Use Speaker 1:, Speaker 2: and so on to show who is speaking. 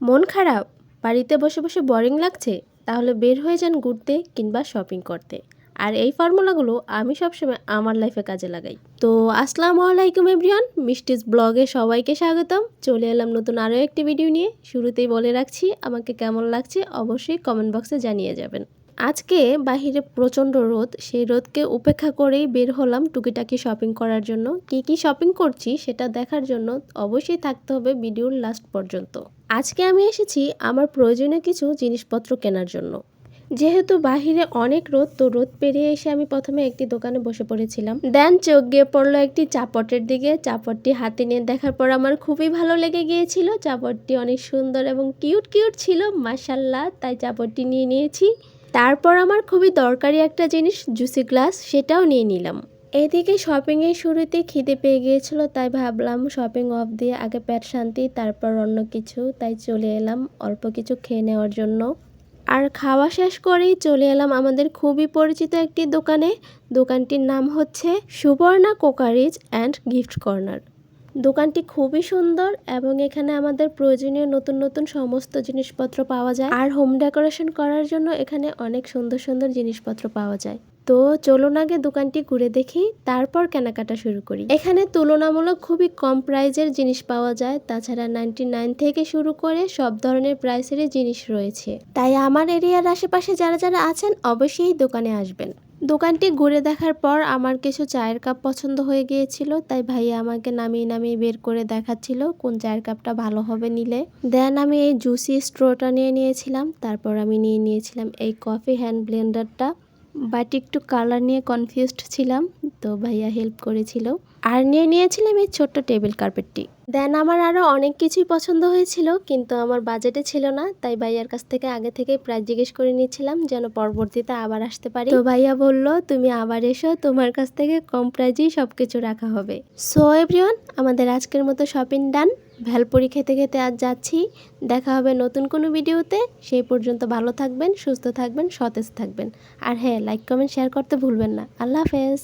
Speaker 1: মন খারাপ? বাড়িতে বসে বসে বোরিং লাগছে? তাহলে বের হয়ে যান ঘুরতে কিংবা শপিং করতে। আর এই ফর্মুলাগুলো আমি সবসময় আমার লাইফে কাজে লাগাই। তো আসসালামু আলাইকুম এভরিওয়ান মিষ্টিস ব্লগে সবাইকে স্বাগতম। চলে এলাম নতুন আরও একটি ভিডিও নিয়ে। শুরুতেই বলে রাখছি, আমাকে কেমন লাগছে অবশ্যই কমেন্ট বক্সে জানিয়ে যাবেন। আজকে বাহিরে প্রচণ্ড রোদ, সেই রোদকে উপেক্ষা করেই বের হলাম টুকিটাকি শপিং করার জন্য। কি কি শপিং করছি সেটা দেখার জন্য অবশ্যই থাকতে হবে ভিডিওর লাস্ট পর্যন্ত। আজকে আমি এসেছি আমার প্রয়োজনীয় কিছু জিনিসপত্র কেনার জন্য। যেহেতু বাহিরে অনেক রোদ, তো রোদ পেরিয়ে এসে আমি প্রথমে একটি দোকানে বসে পড়েছিলাম। দেন চোখ গিয়ে পড়ল একটি চাপটের দিকে। চাপটটি হাতে নিয়ে দেখার পর আমার খুবই ভালো লেগে গিয়েছিল। চাপটটি অনেক সুন্দর এবং কিউট কিউট ছিল মাসাল্লাহ তাই চাপটটি নিয়ে নিয়েছি। তারপর আমার খুবই দরকারি একটা জিনিস, জুসি গ্লাস, সেটাও নিয়ে নিলাম। এদিকে শপিংয়ের শুরুতে খিদে পেয়ে গিয়েছিল, তাই ভাবলাম শপিং অফ দিয়ে আগে পেট শান্তি, তারপর অন্য কিছু, তাই চলে এলাম অল্প কিছু খেয়ে নেওয়ার জন্য। আর খাওয়া শেষ করেই চলে এলাম আমাদের খুবই পরিচিত একটি দোকানে। দোকানটির নাম হচ্ছে Subarna crockeries and gift corner. দোকানটি খুবই সুন্দর এবং এখানে আমাদের প্রয়োজনীয় নতুন নতুন সমস্ত জিনিসপত্র পাওয়া যায়। আর হোম ডেকোরেশন করার জন্য এখানে অনেক সুন্দর সুন্দর জিনিসপত্র পাওয়া যায়। তো চলুন আগে দোকানটি ঘুরে দেখি, তারপর কেনাকাটা শুরু করি। এখানে তুলনামূলক খুবই কম প্রাইজের জিনিস পাওয়া যায়। তাছাড়া নাইনটি নাইন থেকে শুরু করে সব ধরনের প্রাইসেরই জিনিস রয়েছে। তাই আমার এরিয়ার আশেপাশে যারা যারা আছেন, অবশ্যই দোকানে আসবেন। দোকানটি ঘুরে দেখার পর আমার কিছু চায়ের কাপ পছন্দ হয়ে গিয়েছিল, তাই ভাইয়া আমাকে নামিয়ে নামিয়ে বের করে দেখাচ্ছিল কোন চায়ের কাপটা ভালো হবে নিলে। দেন আমি এই জুসি স্ট্রোটা নিয়ে নিয়েছিলাম, তারপর আমি নিয়ে নিয়েছিলাম এই কফি হ্যান্ড ব্লেন্ডারটা। বাট একটু কালার নিয়ে কনফিউজড ছিলাম, তো ভাইয়া হেল্প করেছিল। আর নিয়ে নিয়েছিলাম এই ছোট্ট টেবিল কার্পেটটি। দেন আমার আরও অনেক কিছুই পছন্দ হয়েছিল, কিন্তু আমার বাজেটে ছিল না, তাই ভাইয়ার কাছ থেকে আগে থেকে প্রাইস জিজ্ঞেস করে নিয়েছিলাম যেন পরবর্তীতে আবার আসতে পারি। তো ভাইয়া বলল, তুমি আবার এসো, তোমার কাছ থেকে কম প্রাইজেই সব কিছু রাখা হবে। সো এভরিওয়ান আমাদের আজকের মতো শপিং ডান ভেলপুরি খেতে খেতে আজ যাচ্ছি। দেখা হবে নতুন কোনো ভিডিওতে। সেই পর্যন্ত ভালো থাকবেন, সুস্থ থাকবেন, সতেজ থাকবেন। আর হ্যাঁ লাইক কমেন্ট শেয়ার করতে ভুলবেন না। আল্লাহ হাফেজ।